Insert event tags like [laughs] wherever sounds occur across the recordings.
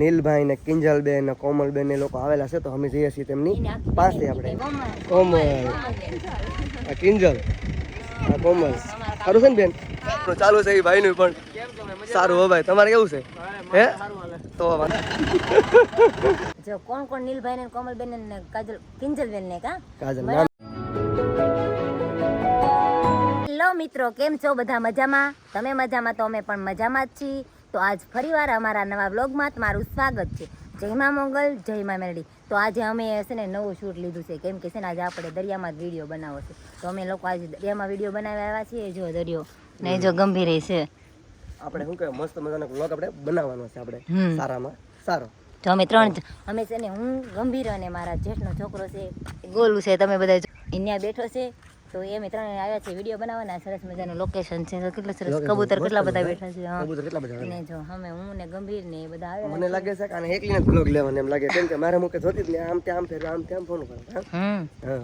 નીલભાઈ ને કિંજલબેન ને કોમલબેન એ લોકો આવેલા છે તો અમે જઈએ છીએ તેમની પાસે આપણે. કોમલ. આ કિંજલ. આ કોમલ. સારું છે ને બેન? તો ચાલુ છે એ ભાઈનું પણ. સારું હો ભાઈ. તમારે કેવું છે? હે? તો જો કોણ કોણ નીલભાઈ ને કોમલબેન ને કાજલ કિંજલબેન ને કા? કાજલ હેલો મિત્રો કેમ છો? બધા મજામાં? તમે મજામાં? તો અમે પણ મજામાં જ છીએ. તો આજ ફરીવાર અમારા નવા બ્લોગમાં તમારું સ્વાગત છે. જય મા મોગલ જય મા મેરડી. તો આજે અમે છે ને નવું શૂટ લીધું છે. કેમ કે છે ને આજે આપણે દરિયામાં જ વીડિયો બનાવો છે. તો અમે લોકો આજે દરિયામાં વીડિયો બનાવી આવ્યા છીએ. જો દરિયો ને જો ગંભીર છે. આપણે શું કહેવાય? મસ્ત મજાનો બ્લોગ આપણે બનાવવાનો છે આપણે. સારામાં. સારો. તો અમે ત્રણ અમે છે ને હું ગંભીર અને મારા જેઠનો છોકરો છે. ગોલું છે. તમે બધા અહીંયા બેઠો છે. તો એ અમે આવ્યા છે વીડિયો બનાવવાના સરસ મજાનું લોકેશન છે. તો કેટલું સરસ કબૂતર કેટલા બધા બેઠા છે કબૂતર કેટલા બધા ને જો અમે હું ને ગંભીર ને એ બધા આવ્યા મને લાગે છે કે આને એકલીને બ્લોગ લેવાનો એમ લાગે કેમ કે મારે મુકે જોતી જ ને આમ ત્યાં આમ ફેર આમ ત્યાં ફોન કરો હમ.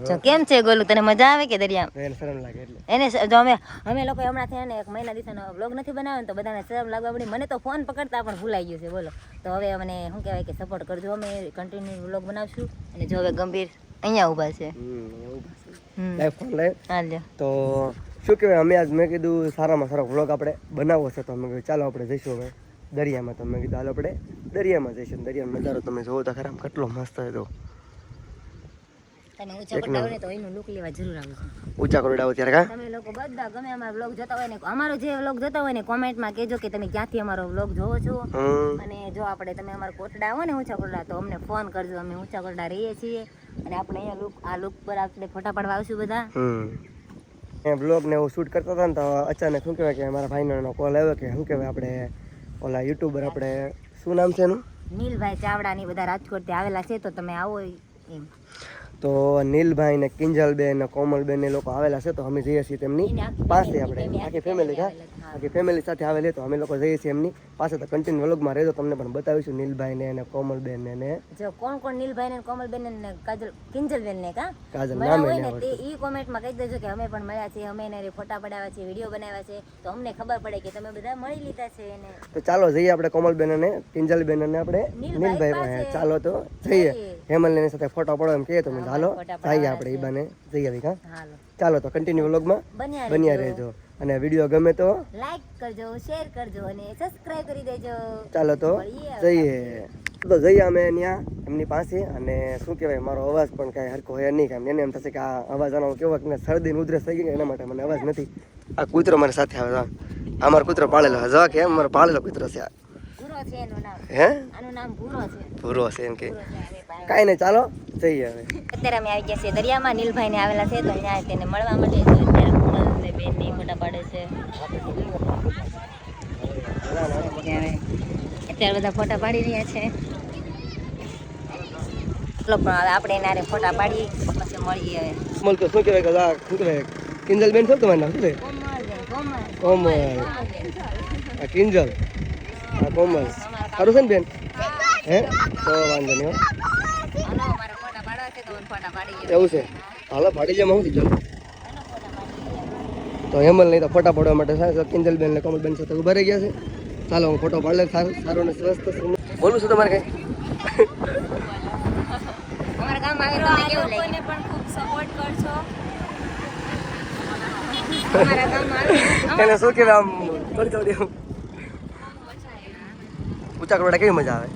જો કેમ છે ગોલું? તને મજા આવે કે દરિયા? એને શરમ લાગે એટલે. એને જો અમે અમે લોકો હમણાં થયા ને એક મહિના દિવસનો બ્લોગ નથી બનાવ્યો તો બધાને શરમ લાગવા પડી. મને તો ફોન પકડતા પણ ભૂલાઈ ગયું છે બોલો. તો હવે મને શું કહેવાય કે સપોર્ટ કરજો અમે કન્ટિન્યુ બ્લોગ બનાવશું. અને જો હવે ગંભીર અહીંયા ઊભા છે. લાઈવ ફોન લાઈવ તો શું કહેવાય અમે આજ મેં કીધું સારામાં સારો વ્લોગ આપણે બનાવવો છે તો અમે કીધું ચાલો આપણે જઈશું હવે દરિયામાં. તો મેં કીધું હાલ આપણે દરિયામાં જઈશું દરિયાનો નજારો તમે જોવો તો ખરા કેટલો મસ્ત હોય તો ઊંચા કરતા હોય તો એનું લુક લેવા જરૂર આવશે ઊંચા કરોડા આવો ત્યારે કા? તમે લોકો બધા ગમે અમારા બ્લોગ જોતા હોય ને અમારો જે બ્લોગ જોતા હોય ને કોમેન્ટમાં કહેજો કે તમે ક્યાંથી અમારો બ્લોગ જોવો છો. અને જો આપણે તમે અમારા કોટડા આવો ને ઊંચા કોટડા તો અમને ફોન કરજો. અમે ઊંચા કોટડા રહીએ છીએ. અને આપણે અહીંયા લુક આ લુક પર આપણે ફોટા પાડવા આવશું બધા. બ્લોગ ને એવું શૂટ કરતા હતા ને તો અચાનક શું કહેવાય કે મારા ભાઈનો નો કોલ આવ્યો કે શું કહેવાય આપણે ઓલા યુટ્યુબર આપણે શું નામ છે એનું? નીલભાઈ ચાવડા ની બધા રાજકોટથી આવેલા છે તો તમે આવો એમ. તો નીલભાઈ ને કિંજલબેન ને કોમલબેન એ લોકો આવેલા છે તો અમે જઈએ છીએ તેમની પાસે આપણે. આખી ફેમિલી હા. આખી ફેમિલી સાથે આવે તો અમે લોકો જઈએ છીએ એમની પાસે તો કન્ટિન્યુ વ્લોગમાં રહેજો. તમને પણ બતાવીશું નીલભાઈ ને અને કોમલબેન ને. ને જો કોણ કોણ નીલભાઈ ને કોમલબેન ને કાજલ કિંજલબેન ને કા? કાજલ નામ નામે ને તે ઈ કોમેન્ટમાં કહી દેજો કે અમે પણ મળ્યા છીએ અમે એને ફોટા પડાવ્યા છે વીડિયો બનાવ્યા છે. તો અમને ખબર પડે કે તમે બધા મળી લીધા છે એને. તો ચાલો જઈએ આપણે કોમલબેન અને કિંજલબેન ને આપણે નીલભાઈ પાસે. ચાલો તો જઈએ. જઈએ. સાથે ફોટો પડો એમ કહીએ તો હાલો જઈએ આપણે ઈ બાને જઈએ હાલો. ચાલો તો કન્ટિન્યુ વ્લોગમાં બન્યા રહેજો. અને વીડિયો ગમે તો લાઈક કરજો શેર કરજો અને સબસ્ક્રાઇબ કરી દેજો. ચાલો તો જઈએ. તો જઈએ અમે ત્યાં એમની પાસે અને શું કહેવાય મારો અવાજ પણ કાંઈ હરખો હોય નહીં કાંઈ એને એમ થશે કે આ અવાજ આનો કેવો કે શરદી ઉધરસ થઈ ગઈ એના માટે મને અવાજ નથી. આ કૂતરો મારી સાથે આવે. આ મારો કૂતરો પાળેલો છે. જવા કે એમ મારો પાળેલો કૂતરો છે હે? ભૂરો છે. એમ કે. કાંઈ નહીં ચાલો જઈએ હવે. અત્યારે અમે આવી ગયા છીએ દરિયામાં. નીલભાઈ ને આવેલા છે તો ત્યાં તેને મળવા માટે બેનની ફોટા પાડે છે. અત્યારે બધા ફોટા પાડી રહ્યા છે. ચલો પણ હવે આપણે એના ફોટા પાડી પછી મળીએ હવે. કોમલ તો શું કહેવાય કે આ શું કહેવાય? કિંજલબેન શું તમારું નામ શું છે? કોમલ. બેન કોમલ કોમલ આ કિંજલ. આ કોમલ. સારું છે ને બેન? હે? તો વાંધો નહીં એવું છે. હાલો પાડી લે હું ચાલો. તો હેમલ નહીં તો ફોટા પાડવા માટે સાહેબ કિંજલબેન ને કોમલબેન સાથે ઊભા રહી ગયા છે. ચાલો હું ફોટો પાડ લે સારું સારું ને સરસ બોલું છું તમારે કઈ? અમારા ગામમાં આવે તમને કેવું લાગ્યું? પણ ખૂબ સપોર્ટ કરજો અમારા ગામમાં આવે [laughs] એને શું કહેવાય આમ થોડી થોડી ઊંચા કરોડા કેવી મજા આવે?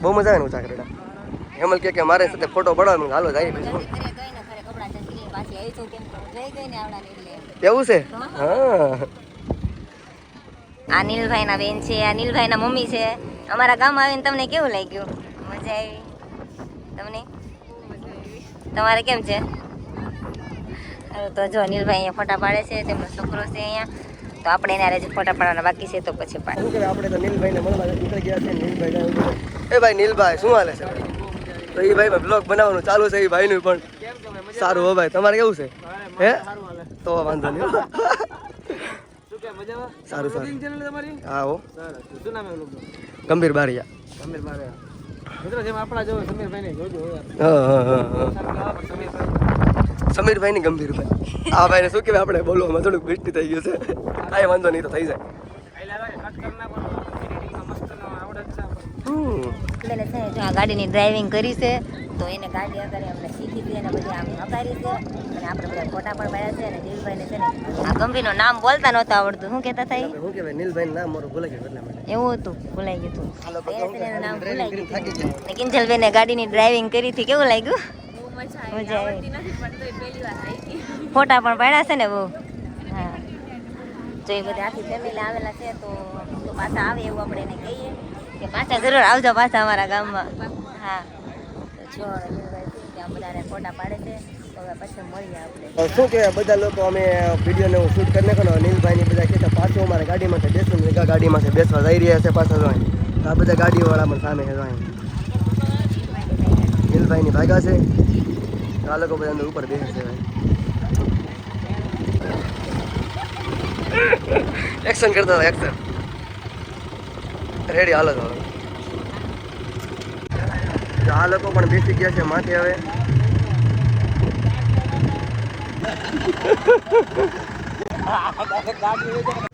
બહુ મજા આવે ને ઊંચા કરોડા હેમલ કે કે મારે સાથે ફોટો પડાવવાનો હાલો જાય ને ને ને એવું છે? હા. આ નીલભાઈના બેન છે આ નીલભાઈના મમ્મી છે. અમારા ગામ આવીને તમને કેવું લાગ્યું? મજા આવી? તમને? તમારે કેમ છે? તો જો અનિલભાઈ અહીંયા ફોટા પાડે છે તેમનો છોકરો છે અહીંયા. તો આપણે એના હારે ફોટા પાડવાના બાકી છે તો પછી પાડ. શું કરે? આપણે તો નીલભાઈને મળવા નીકળી ગયા છે નીલભાઈ ને. એ ભાઈ નીલભાઈ શું હાલે છે? તો એ ભાઈ બ્લોગ બનાવવાનું ચાલુ છે એ ભાઈનું પણ. સારું હો ભાઈ તમારે કેવું છે? હે તો વાંધો નહીં. સારું સારું. હા હો. ગંભીર બારિયા. ગંભીર બારિયા. સમીરભાઈ ને ગંભીરભાઈ આ ભાઈને શું કહેવાય આપણે બોલવામાં થોડુંક મિસ્ટી થઈ ગયું છે. કાંઈ વાંધો નહીં તો થઈ જાય. હમ. એટલે છે જો આ ગાડીની ડ્રાઇવિંગ કરી છે તો એને ગાડી આગળ અમને શીખી હતી અને બધી આમ નકારી છે. અને આપણે બધા ફોટા પણ પાડ્યા છે અને દિલભાઈને છે ને આ ગંભીરનું નામ બોલતા નહોતું આવડતું. શું કહેતા થાય શું કહેવાય? નીલભાઈ નામ મારું ભૂલાઈ ગયું એટલા માટે એવું હતું ભૂલાઈ ગયું હતું. નામ ભૂલાઈ ગયું કરીને થાકી હતું. ને કિંજલબેને ગાડીની ડ્રાઇવિંગ કરી હતી. કેવું લાગ્યું? મજા આવી. ફોટા પણ પાડ્યા છે ને બહુ. હા. [laughs] જો એ બધા આખી ફેમિલી આવેલા છે તો તો પાછા આવે એવું આપણે એને કહીએ. કે પાછા જરૂર આવજો પાછા અમારા ગામમાં. હા. તો કે આ બધાને ફોટા પાડે છે હવે પછી મળીએ આપણે. શું કહેવાય બધા લોકો અમે વિડીયોને શૂટ કરી નાખો ને નીલભાઈની બધા કહેતા પાછું અમારા ગાડીમાંથી બેસવું ને ગાડીમાંથી બેસવા જઈ રહ્યા છે પાછા જો આ બધા ગાડીઓવાળા પણ સામે છે જો અહીં. નીલભાઈની ભાગા છે. આ લોકો બધા ઉપર બેસે છે એક્શન કરતા હતા એક્શન રેડી, હાલો તો. હવે તો આ પણ બેસી ગયા છે માથે હવે.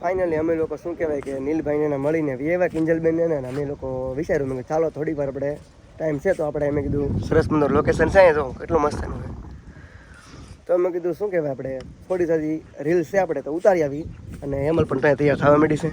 ફાઇનલી અમે લોકો શું કહેવાય કે નીલભાઈને મળીને એવા કિંજલબેન ને અમે લોકો વિચાર્યું મેં ચાલો થોડી વાર આપણે ટાઈમ છે તો આપણે એમ કીધું, સરસ મંદર લોકેશન છે જો કેટલું મસ્ત એનું તો અમે કીધું, શું કહેવાય આપણે, થોડી સારી રીલ્સ છે આપણે તો ઉતારી આવી અને હેમલ પણ ત્યાં તૈયાર થવા માંડી છે.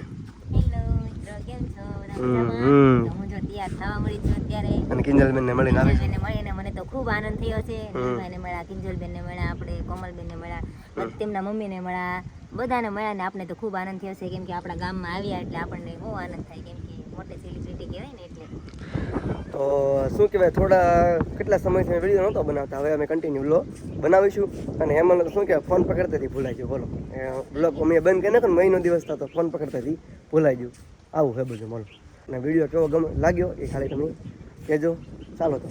મળીને મળીને મને તો ખૂબ આનંદ થયો છે. હમ. નીલભાઈને મળ્યા કિંજલબેનને મળ્યા આપણે કોમલબેનને મળ્યા પછી તેમના મમ્મીને મળ્યા. બધાને મળ્યા ને આપણે તો ખૂબ આનંદ થયો છે કેમ કે આપણા ગામમાં આવ્યા એટલે આપણને બહુ આનંદ થાય કેમ કે મોટી સેલિબ્રિટી કહેવાય ને એટલે. તો શું કહેવાય થોડા કેટલા સમયથી વીડિયો નહોતો બનાવતા હવે અમે કન્ટિન્યુ લો બનાવીશું. અને એમાં શું કહેવાય ફોન પકડતાથી ભૂલાઈ ગયો બોલો. બ્લોગ અમે બંધ કરી નાખો ને મહિનો દિવસ થતો ફોન પકડતાથી ભૂલાઈ ગયું. આવું હે બધું બોલો. અને વીડિયો કેવો ગમે લાગ્યો? એ ખાલી તમે કહેજો. ચાલો તો.